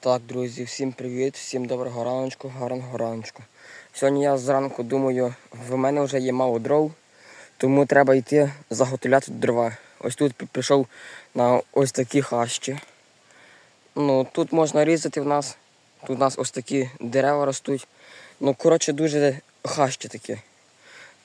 Так, друзі, всім привіт, всім доброго раночку, гарного раночку. Сьогодні я зранку думаю, в мене вже є мало дров, тому треба йти заготовляти дрова. Ось тут пішов на ось такі хащі. Ну, тут можна різати в нас. Тут у нас ось такі дерева ростуть. Ну, коротше, дуже хащі такі.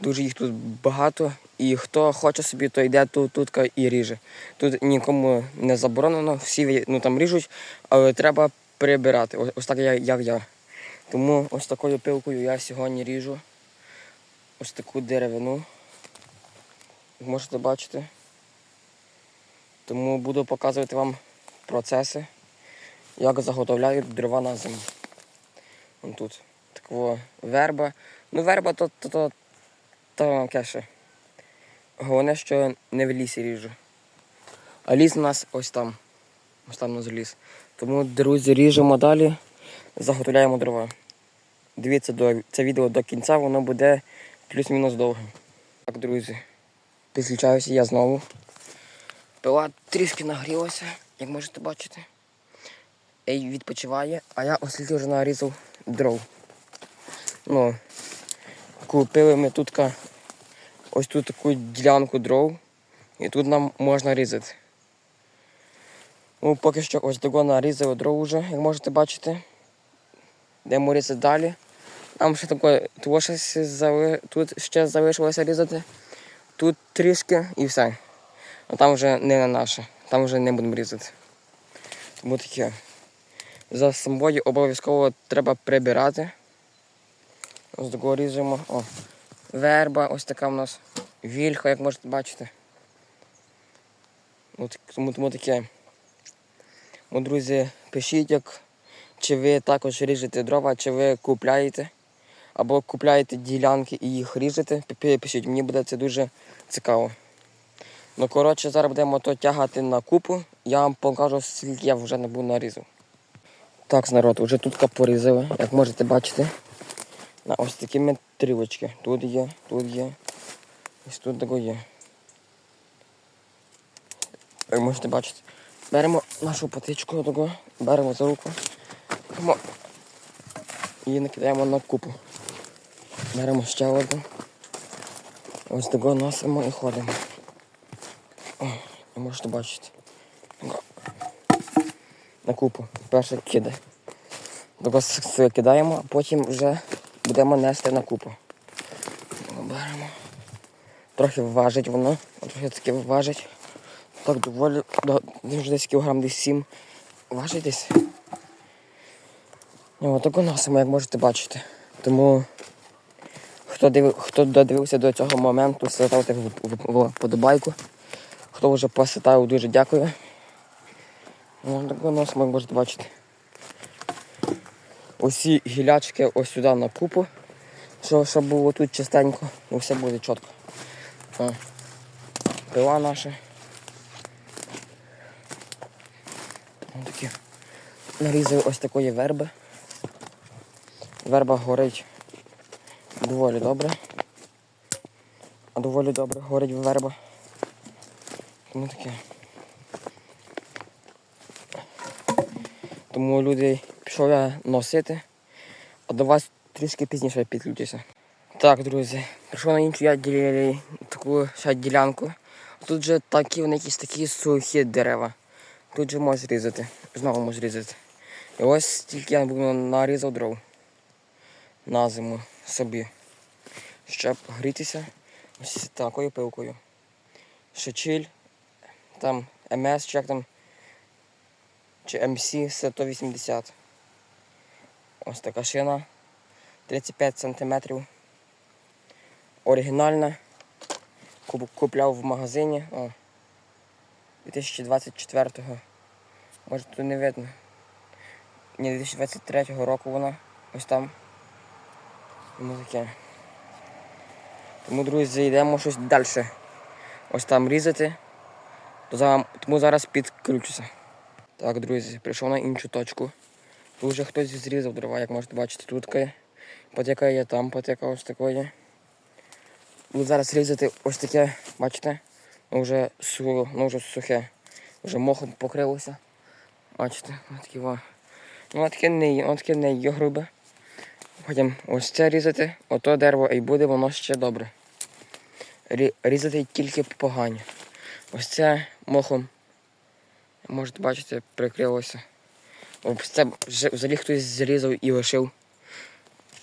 Дуже їх тут багато. І хто хоче собі, то йде тут, тут і ріже. Тут нікому не заборонено, всі ну, там ріжуть, але треба прибирати. Ось, ось так я- як я. Тому ось такою пилкою я сьогодні ріжу ось таку деревину. Можете бачити. Тому буду показувати вам процеси, як заготовляють дрова на зиму. Вон тут. Такого верба. Ну, верба то, то, то, то кеше. Головне, що не в лісі ріжу. А ліс у нас ось там. Ось там у нас ліс. Тому, друзі, ріжемо далі, заготовляємо дрова. Дивіться до, це відео до кінця, воно буде плюс-мінус довге. Так, друзі, підключаюся я знову. Пила трішки нагрілася, як можете бачити. Ей відпочиває, а я оскільки вже нарізав дров. Ну, купили ми тут ось тут таку ділянку дров, і тут нам можна різати. Ну, поки що ось того нарізали дров вже, як можете бачити. Йдемо різати далі. Нам ще таке того зали... тут ще залишилося різати. Тут трішки і все. А там вже не на наше, там вже не будемо різати. Тому таке. За собою обов'язково треба прибирати. Ось такого ріжемо. О, верба, ось така в нас. Вільха, як можете бачити. От, тому, тому таке. Ну, друзі, пишіть, як, чи ви також ріжете дрова, чи ви купляєте. Або купляєте ділянки і їх ріжете. Пи- пи- Пишіть, мені буде це дуже цікаво. Ну, коротше, зараз будемо то тягати на купу. Я вам покажу, скільки я вже не був нарізав. Так, народ, вже тут порізали, як можете бачити. На ось такі метрілочки. Тут є, тут є. Ось тут тако є. Як можете бачити. Беремо нашу патичку таку, беремо за руку. І накидаємо на купу. Беремо ще одну. Ось тако носимо і ходимо. О, і можете бачити. На купу. Перше кидай. Тако кидаємо, а потім вже будемо нести на купу. Беремо. Трохи важить воно, трохи таке важить. Так доволі, до- десь кілограм десь 7 важить десь. І отако носимо, як можете бачити. Тому хто, див, хто додивився до цього моменту, ставте вподобайку. Хто вже поситав, дуже дякую. Ну, тако носимо, як можете бачити. Усі гілячки ось сюди на купу, що, щоб було тут чистенько, і все буде чітко. Пила наша. Ось такі. Нарізали ось такої верби. Верба горить доволі добре. А доволі добре горить верба. Тому таке. Тому люди пішов я носити, а до вас трішки пізніше підключуся. Так, друзі, прийшов на іншу я ділі... таку ще ділянку. Тут же такі вони якісь такі сухі дерева. Тут же можеш різати. Знову можеш різати. І ось тільки я нарізав дров на зиму собі. Щоб грітися ось такою пилкою. Шечіль, там МС, чи як там, чи МС 180. Ось така шина. 35 см. Оригінальна. Купляв в магазині. О, 2024-го. Може тут не видно. Ні, 2023 року вона. Ось там. Тому таке. Тому, друзі, йдемо щось далі. Ось там різати. Тому зараз підключуся. Так, друзі, прийшов на іншу точку. Тут вже хтось зрізав дрова, як можете бачити, тут є. Потяка там, потяка ось такої. Буду зараз різати ось таке, бачите? Ну вже, су, ну вже сухе. Вже мохом покрилося. Бачите, такі во. Воно таке не таке не є грубе. Потім ось це різати, ото дерево і буде воно ще добре. Різати тільки погані. Ось це мохом, можете бачити, прикрилося. Це взагалі хтось зрізав і лишив.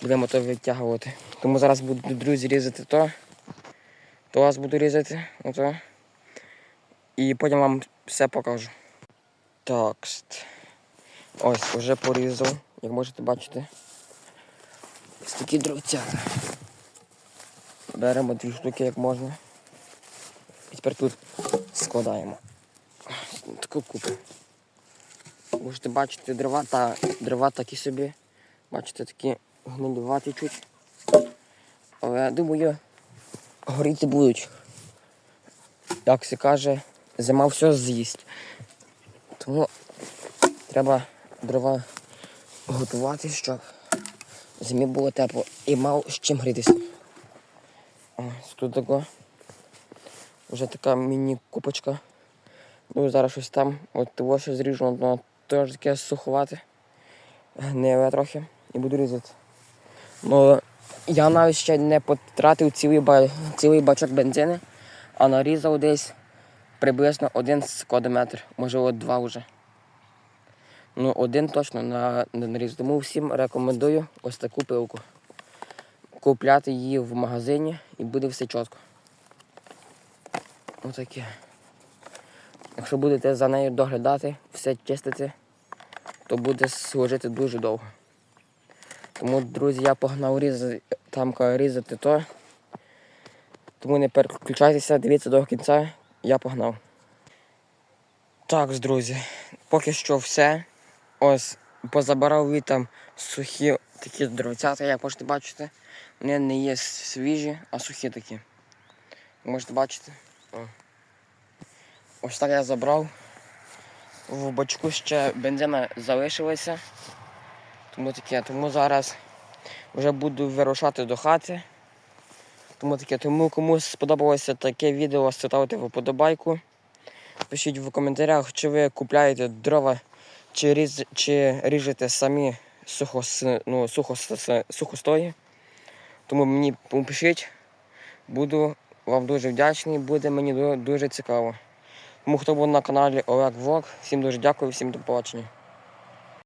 Будемо то витягувати. Тому зараз буду, друзі, різати то. То вас буду різати, ото. І потім вам все покажу. Так. Ось, вже порізав, як можете бачити. Ось такі дровцята. Беремо дві штуки, як можна. І тепер тут складаємо. Таку купу. Можете бачити дрова та дрова такі собі. Бачите, такі гнилюваті чуть. Але думаю, горіти будуть. Як се каже, зима все з'їсть. Тому треба дрова готувати, щоб зимі було тепло і мав з чим грітися. Ось тут тако. Вже така міні-купочка. Ну, зараз щось там, от того, що зріжу, воно теж таке суховате. Гниле трохи і буду різати. Ну, я навіть ще не потратив цілий, ба... цілий бачок бензину, а нарізав десь приблизно один складометр, можливо, два вже. Ну, один точно на, на наріз. Тому всім рекомендую ось таку пилку. Купляти її в магазині і буде все чітко. Отаке. Якщо будете за нею доглядати, все чистити, то буде служити дуже довго. Тому, друзі, я погнав різати, там різати то. Тому не переключайтеся, дивіться до кінця, я погнав. Так, друзі, поки що все. Ось позабирав від там сухі такі дровцята, як можете бачити. Вони не є свіжі, а сухі такі. Можете бачити. О. Ось так я забрав. В бачку ще бензина залишилося. Тому таке, тому зараз вже буду вирушати до хати. Тому таке, тому комусь сподобалося таке відео, ставте вподобайку. Пишіть в коментарях, чи ви купляєте дрова, чи, різ, чи ріжете самі сухос, ну, сухос, сухостої. Тому мені пишіть. Буду вам дуже вдячний, буде мені дуже цікаво. Тому хто був на каналі Олег Влог, всім дуже дякую, всім до побачення.